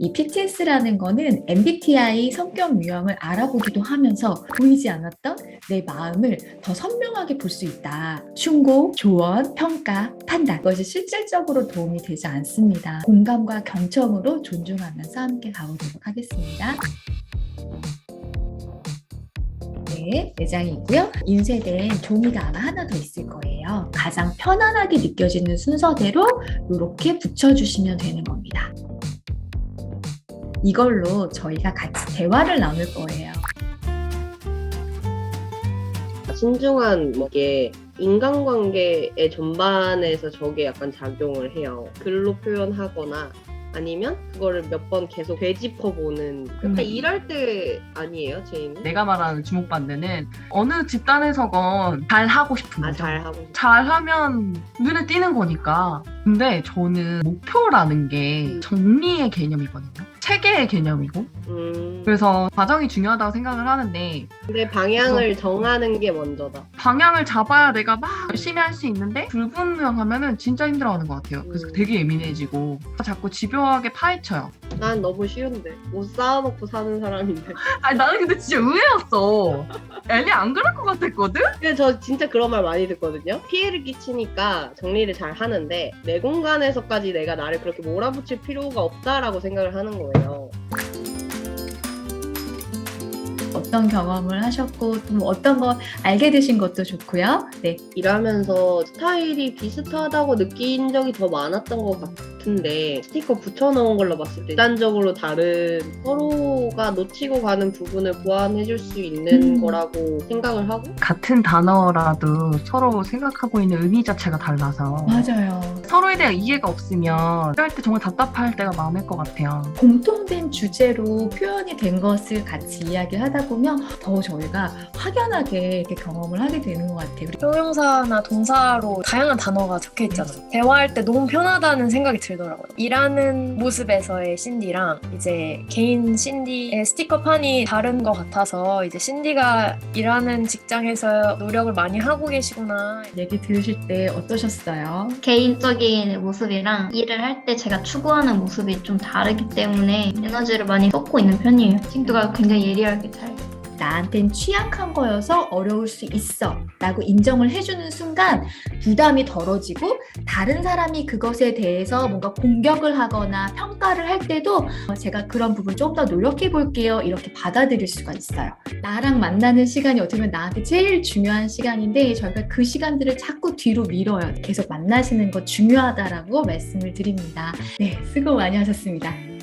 이 PTS라는 거는 MBTI 성격 유형을 알아보기도 하면서 보이지 않았던 내 마음을 더 선명하게 볼 수 있다. 충고, 조언, 평가, 판단. 그것이 실질적으로 도움이 되지 않습니다. 공감과 경청으로 존중하면서 함께 가보도록 하겠습니다. 네, 내장이 있고요. 인쇄된 종이가 아마 하나 더 있을 거예요. 가장 편안하게 느껴지는 순서대로 이렇게 붙여주시면 되는 겁니다. 이걸로 저희가 같이 대화를 나눌 거예요. 신중한 뭐 이게 인간관계의 전반에서 저게 약간 작용을 해요. 글로 표현하거나 아니면 그거를 몇 번 계속 되짚어보는 그러니까 음. 일할 때 아니에요, 제이는? 내가 말하는 주목반대는 어느 집단에서건 잘 하고 싶은 아 거죠. 잘하고 싶- 잘하면 눈에 띄는 거니까. 근데 저는 목표라는 게 정리의 개념이거든요. 체계의 개념이고. 음, 그래서 과정이 중요하다고 생각을 하는데 근데 방향을 정하는 게 먼저다. 방향을 잡아야 내가 막 열심히 할 수 있는데 불분명하면은 진짜 힘들어하는 것 같아요. 그래서 음. 되게 예민해지고 자꾸 집요하게 파헤쳐요. 난 너무 쉬운데 옷 쌓아놓고 사는 사람인데. 아니 나는 근데 진짜 의외였어. 엘리 안 그럴 것 같았거든? 근데 저 진짜 그런 말 많이 듣거든요. 피해를 끼치니까 정리를 잘 하는데 내 공간에서까지 내가 나를 그렇게 몰아붙일 필요가 없다라고 생각을 하는 거예요. 어떤 경험을 하셨고 또 어떤 거 알게 되신 것도 좋고요. 네, 일하면서 스타일이 비슷하다고 느낀 적이 더 많았던 것 같 은데 스티커 붙여놓은 걸로 봤을 때 일단적으로 다른 서로가 놓치고 가는 부분을 보완해줄 수 있는 음. 거라고 생각을 하고 같은 단어라도 서로 생각하고 있는 의미 자체가 달라서 맞아요. 서로에 대한 이해가 없으면 할때 정말 답답할 때가 많을 것 같아요. 공통된 주제로 표현이 된 것을 같이 이야기를 하다 보면 더 저희가 확연하게 이렇게 경험을 하게 되는 것 같아요. 형용사나 동사로 다양한 단어가 적혀 있잖아요. 대화할 때 너무 편하다는 생각이 들더라고요. 일하는 모습에서의 신디랑 이제 개인 신디의 스티커판이 다른 것 같아서 이제 신디가 일하는 직장에서 노력을 많이 하고 계시구나. 얘기 들으실 때 어떠셨어요? 개인적인 모습이랑 일을 할 때 제가 추구하는 모습이 좀 다르기 때문에 에너지를 많이 쏟고 있는 편이에요. 친구가 굉장히 예리하게 잘. 나한텐 취약한 거여서 어려울 수 있어 라고 인정을 해주는 순간 부담이 덜어지고 다른 사람이 그것에 대해서 뭔가 공격을 하거나 평가를 할 때도 어, 제가 그런 부분 좀 더 노력해 볼게요 이렇게 받아들일 수가 있어요. 나랑 만나는 시간이 어떻게 보면 나한테 제일 중요한 시간인데 저희가 그 시간들을 자꾸 뒤로 밀어요. 계속 만나시는 거 중요하다라고 말씀을 드립니다. 네 수고 많이 하셨습니다